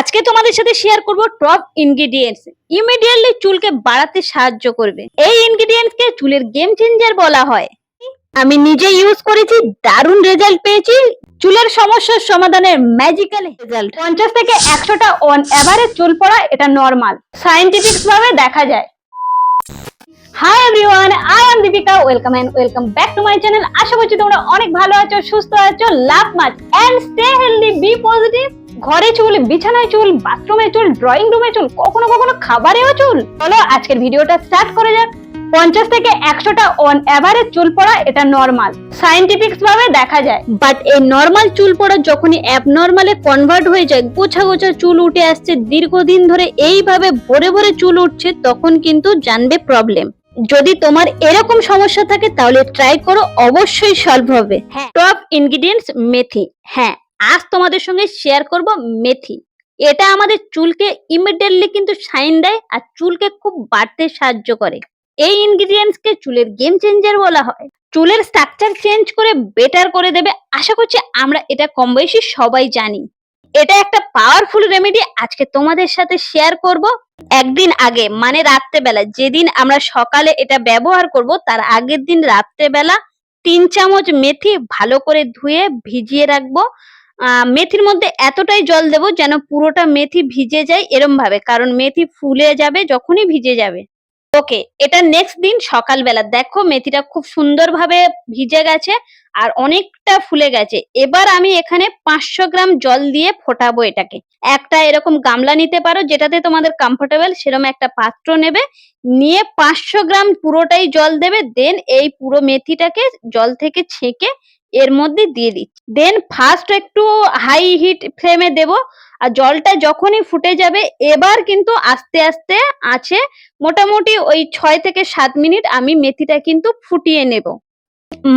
আজকে তোমাদের সাথে শেয়ার করব টপ ইনগ্রেডিয়েন্টস ইমিডিয়েটলি চুলকে বাড়াতে সাহায্য করবে। এই ইনগ্রেডিয়েন্টস কে চুলের গেম চেঞ্জার বলা হয়। আমি নিজে ইউজ করেছি, দারুণ রেজাল্ট পেয়েছি। চুলের সমস্যার সমাধানের ম্যাজিক্যাল রেজাল্ট পঞ্চাশ থেকে একশোটা অন এভারেজ চুল পড়া, এটা নর্মাল সাইন্টিফিক ভাবে দেখা যায়। Hi everyone I am Deepika welcome and welcome back to my channel আশা করছি তোমরা অনেক ভালো আছো, সুস্থ আছো love much and stay healthy be positive ঘরে চুল বিছানায় চুল বাথরুমে চুল ড্রয়িং রুমে চুল কখনো কখনো খাবারেও চুল। চলো আজকের ভিডিওটা স্টার্ট করে যাক। পঞ্চাশ থেকে একশোটা অন এভারেজ চুল পড়া এটা নর্মাল সাইন্টিফিক ভাবে দেখা যায়। বাট এই নর্মাল চুল পড়া যখনই অ্যাবনর্মালে কনভার্ট হয়ে যায় গোছা গোছা চুল উঠে আসছে দীর্ঘদিন ধরে এইভাবে ভরে ভরে চুল উঠছে তখন কিন্তু জানবে প্রবলেম যদি তোমার এরকম সমস্যা থাকে তাহলে ট্রাই করো অবশ্যই সলভ হবে। হ্যাঁ। টপ ইনগ্রিডিয়েন্টস মেথি হ্যাঁ। আজ তোমাদের সঙ্গে শেয়ার করব মেথি। এটা আমাদের চুলকে ইমিডিয়েটলি কিন্তু শাইন দেয় আর চুলকে খুব বাড়তে সাহায্য করে। এই ইনগ্রিডিয়েন্টস কে চুলের গেম চেঞ্জার বলা হয়। চুলের স্ট্রাকচার চেঞ্জ করে বেটার করে দেবে। আশা করছি আমরা এটা কম বয়সী সবাই জানি। এটা একটা পাওয়ারফুল রেমেডি আজকে তোমাদের সাথে শেয়ার করব। একদিন আগে মানে রাত্রেবেলা, যেদিন আমরা সকালে এটা ব্যবহার করব, তার আগের দিন রাত্রেবেলা তিন চামচ মেথি ভালো করে ধুয়ে ভিজিয়ে রাখব। মেথির মধ্যে এতটাই জল দেব যেন পুরোটা মেথি ভিজে যায় এরম ভাবে কারণ মেথি ফুলে যাবে যখনই ভিজে যাবে। ওকে, এটা নেক্সট দিন সকালবেলা। দেখো মেথিটা খুব সুন্দরভাবে ভিজে গেছে আর অনেকটা ফুলে গেছে। এবার আমি এখানে পাঁচশো গ্রাম জল দিয়ে ফোটাবো এটাকে। একটা এরকম গামলা নিতে পারো যেটাতে তোমাদের কমফোর্টেবল সেরকম একটা পাত্র নেবে। নিয়ে পাঁচশো গ্রাম পুরোটাই জল দেবে দেন এই পুরো মেথিটাকে জল থেকে ছেঁকে এর মধ্যে দিয়ে দিচ্ছি। দেন ফার্স্ট একটু হাই হিট ফ্লেমে দেব। আর জলটা যখনই ফুটে যাবে, এবার কিন্তু আস্তে আস্তে আছে মোটামুটি ওই ছয় থেকে সাত মিনিট আমি মেথিটা কিন্তু ফুটিয়ে নেব।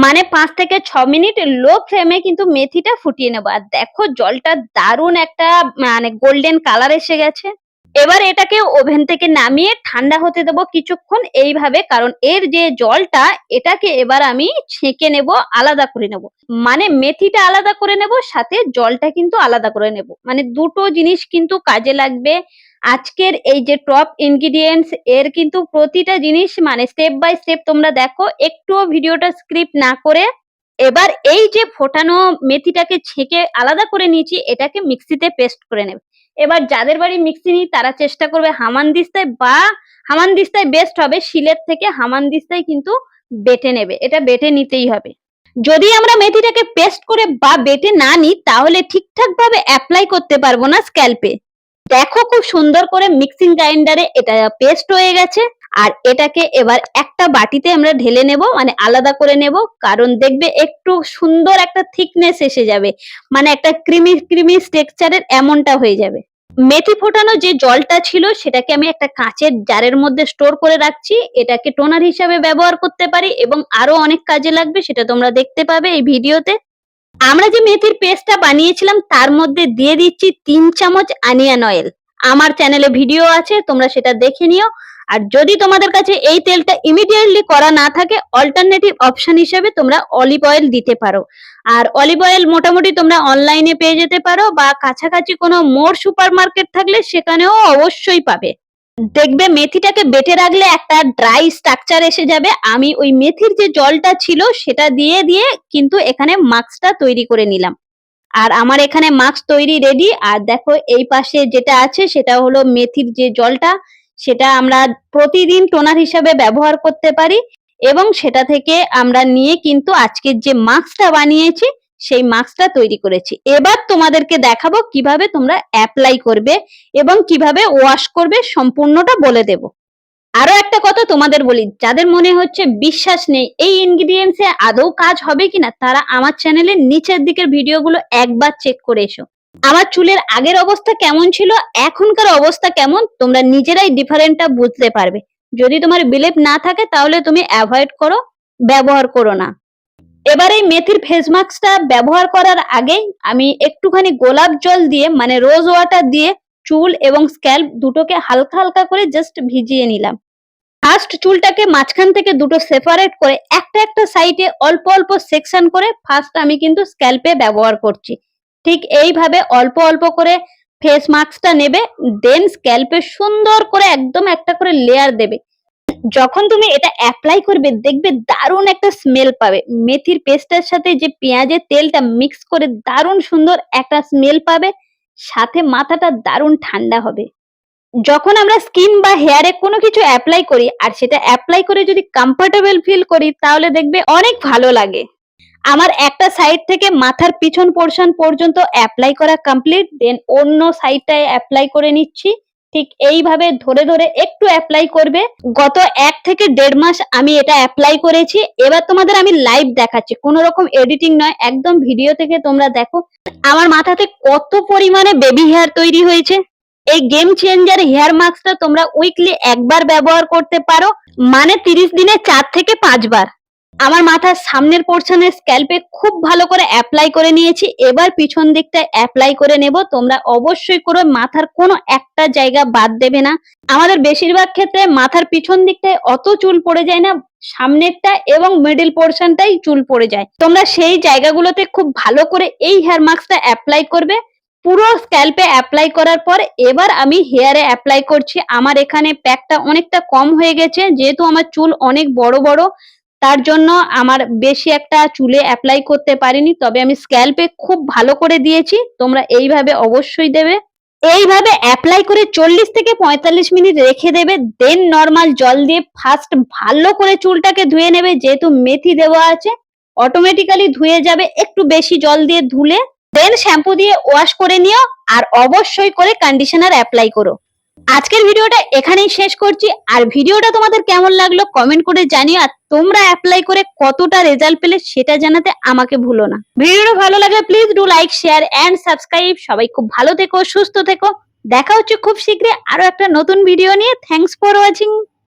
মানে পাঁচ থেকে ছ মিনিট লো ফ্লেমে কিন্তু মেথিটা ফুটিয়ে নেব। আর দেখো জলটা দারুণ একটা মানে গোল্ডেন কালার এসে গেছে। এবার এটাকে ওভেন থেকে নামিয়ে ঠান্ডা হতে দেবো কিছুক্ষণ এইভাবে, কারণ এর যে জলটা, এটাকে এবার আমি ছেঁকে নেব, আলাদা করে নেব। মানে মেথিটা আলাদা করে নেব, সাথে জলটা কিন্তু আলাদা করে নেব। মানে দুটো জিনিস কিন্তু কাজে লাগবে। আজকের এই যে টপ ইনগ্রিডিয়েন্টস, এর কিন্তু প্রতিটা জিনিস মানে স্টেপ বাই স্টেপ তোমরা দেখো, একটুও ভিডিওটা স্ক্রিপ্ট না করে এবার এই যে ফোটানো মেথিটাকে ছেঁকে আলাদা করে নিয়েছি, এটাকে মিক্সিতে পেস্ট করে নেবে। এবার যাদের বাড়ি মিক্সি নেই, তারা চেষ্টা করবে হামানদিস্তায় বা হামানদিস্তায় বেস্ট হবে। শিলের থেকে হামানদিস্তায় কিন্তু বেটে নেবে। এটা বেটে নিতেই হবে। যদি আমরা মেথিটাকে পেস্ট করে বা বেটে না নিই, তাহলে ঠিকঠাক ভাবে অ্যাপ্লাই করতে পারব না স্ক্যাল্পে দেখো খুব সুন্দর করে মিক্সিং গ্রাইন্ডারে এটা পেস্ট হয়ে গেছে। আর এটাকে এবার একটা বাটিতে আমরা ঢেলে নেব মানে আলাদা করে নেব, কারণ দেখবে একটু সুন্দর একটা থিকনেস এসে যাবে মানে একটা ক্রিমি ক্রিমি স্ট্রাকচারের এমনটা হয়ে যাবে। মেথি ফোটানো যে জলটা ছিল, সেটাকে আমি একটা কাঁচের জারের মধ্যে স্টোর করে রাখছি, এটাকে টোনার হিসাবে ব্যবহার করতে পারি এবং আরও অনেক কাজে লাগবে, সেটা তোমরা দেখতে পাবে এই ভিডিওতে। আমরা যে মেথির পেস্টটা বানিয়েছিলাম, তার মধ্যে দিয়ে দিচ্ছি তিন চামচ আনিয়ান অয়েল আমার চ্যানেলে ভিডিও আছে, তোমরা সেটা দেখে নিও। আর যদি তোমাদের কাছে এই তেলটা ইমিডিয়েটলি করা না থাকে অল্টারনেটিভ অপশন হিসেবে তোমরা অলিভ অয়েল দিতে পারো। আর অলিভ অয়েল মোটামুটি তোমরা অনলাইনে পেয়ে যেতে পারো বা কাছাকাছি কোনো মোর সুপার মার্কেট থাকলে সেখানেও অবশ্যই পাবে। দেখবে মেথিটাকে বেটে রাখলে একটা ড্রাই স্ট্রাকচার এসে যাবে। আমি ওই মেথির যে জলটা ছিল সেটা দিয়ে দিয়ে কিন্তু এখানে মাস্কটা তৈরি করে নিলাম। আর আমার এখানে মাস্ক তৈরি রেডি আর দেখো এই পাশে যেটা আছে সেটা হলো মেথির যে জলটা। সেটা আমরা প্রতিদিন টোনার হিসাবে ব্যবহার করতে পারি এবং সেটা থেকে আমরা নিয়ে কিন্তু আজকের যে মাস্কটা বানিয়েছি, সেই মাস্কটা তৈরি করেছি। এবার তোমাদেরকে দেখাবো কীভাবে তোমরা অ্যাপ্লাই করবে এবং কীভাবে ওয়াশ করবে সম্পূর্ণটা বলে দেব। আরও একটা কথা তোমাদের বলি, যাদের মনে হচ্ছে বিশ্বাস নেই, এই ইনগ্রিডিয়েন্টসে আদৌ কাজ হবে কিনা, তারা আমার চ্যানেলের নিচের দিকের ভিডিওগুলো একবার চেক করে এসো। আমার চুলের আগের অবস্থা কেমন ছিল, এখনকার অবস্থা কেমন, তোমরা নিজেরাই ডিফারেন্টটা বুঝতে পারবে। যদি তোমার বিলেপ না থাকে, তাহলে তুমি অ্যাভয়েড করো, ব্যবহার করো না। এবার এই মেথির ফেস মাস্কটা ব্যবহার করার আগে আমি একটুখানি গোলাপ জল দিয়ে মানে রোজ ওয়াটার দিয়ে চুল এবং স্ক্যাল্প দুটোকে হালকা হালকা করে জাস্ট ভিজিয়ে নিলাম। ফার্স্ট চুলটাকে মাঝখান থেকে দুটো সেপারেট করে একটা একটা সাইডে অল্প অল্প সেকশন করে ফার্স্ট আমি কিন্তু স্ক্যাল্পে ব্যবহার করছি। ঠিক এইভাবে অল্প অল্প করে ফেস মাস্কটা নেবে দেন স্ক্যাল্পে সুন্দর করে একদম একটা করে লেয়ার দেবে। যখন তুমি এটা অ্যাপ্লাই করবে, দেখবে দারুণ একটা স্মেল পাবে। মেথির পেস্টের সাথে যে পেঁয়াজের তেলটা মিক্স করে দারুণ সুন্দর একটা স্মেল পাবে, সাথে মাথাটা দারুণ ঠান্ডা হবে। যখন আমরা স্কিন বা হেয়ারে কোনো কিছু অ্যাপ্লাই করি, আর সেটা অ্যাপ্লাই করে যদি কমফোর্টেবল ফিল করি, তাহলে দেখবে অনেক ভালো লাগে। আমার একটা সাইড থেকে মাথার পিছন পোর্শন পর্যন্ত অ্যাপ্লাই করা কমপ্লিট দেন অন্য সাইডটায় অ্যাপ্লাই করে নিচ্ছি। ঠিক এইভাবে ধরে ধরে একটু অ্যাপ্লাই করবে। গত এক থেকে দেড় মাস আমি এটা অ্যাপ্লাই করেছি। এবার তোমাদের আমি লাইভ দেখাচ্ছি। কোনো রকম এডিটিং নয়, একদম ভিডিও থেকে তোমরা দেখো। আমার মাথাতে কত পরিমাণে বেবি হেয়ার তৈরি হয়েছে। এই গেম চেঞ্জার হেয়ার মাস্কটা তোমরা উইকলি একবার ব্যবহার করতে পারো। মানে তিরিশ দিনে চার থেকে পাঁচবার। আমার মাথার সামনের পোর্শনে স্ক্যাল্পে খুব ভালো করে অ্যাপ্লাই করে নিয়েছি। এবার পিছন দিকটায় অ্যাপ্লাই করে নেব। তোমরা অবশ্যই করে মাথার কোনো একটা জায়গা বাদ দেবে না। আমাদের বেশিরভাগ ক্ষেত্রে মাথার পিছন দিকটায় অত চুল পড়ে যায় না, সামনেরটা এবং মিডল পোর্শনটাই চুল পড়ে যায়। তোমরা সেই জায়গাগুলোতে খুব ভালো করে এই হেয়ার মাস্কটা অ্যাপ্লাই করবে। পুরো স্ক্যাল্পে অ্যাপ্লাই করার পর এবার আমি হেয়ারে অ্যাপ্লাই করছি। আমার এখানে প্যাকটা অনেকটা কম হয়ে গেছে, যেহেতু আমার চুল অনেক বড় বড়। তার জন্য আমার বেশি একটা চুলে অ্যাপ্লাই করতে পারিনি, তবে আমি স্ক্যাল্পে খুব ভালো করে দিয়েছি, তোমরা এইভাবে অবশ্যই দেবে। এইভাবে অ্যাপ্লাই করে চল্লিশ থেকে পঁয়তাল্লিশ মিনিট রেখে দেবে দেন নর্মাল জল দিয়ে ফার্স্ট ভালো করে চুলটাকে ধুয়ে নেবে, যেহেতু মেথি দেওয়া আছে অটোমেটিক্যালি ধুয়ে যাবে, একটু বেশি জল দিয়ে ধুলে দেন শ্যাম্পু দিয়ে ওয়াশ করে নিও, আর অবশ্যই করে কন্ডিশনার অ্যাপ্লাই করো। আজকের ভিডিওটা এখানেই শেষ করছি। আর ভিডিওটা তোমাদের কেমন লাগল কমেন্ট করে জানিও। আর তোমরা অ্যাপ্লাই করে কতটা রেজাল্ট পেলে সেটা জানাতে আমাকে ভুলো না। ভিডিওটা ভালো লাগে please do like share and subscribe সবাই খুব ভালো থেকো, সুস্থ থেকো। দেখা হচ্ছে খুব শীঘ্রই আরও একটা নতুন ভিডিও নিয়ে। Thanks for watching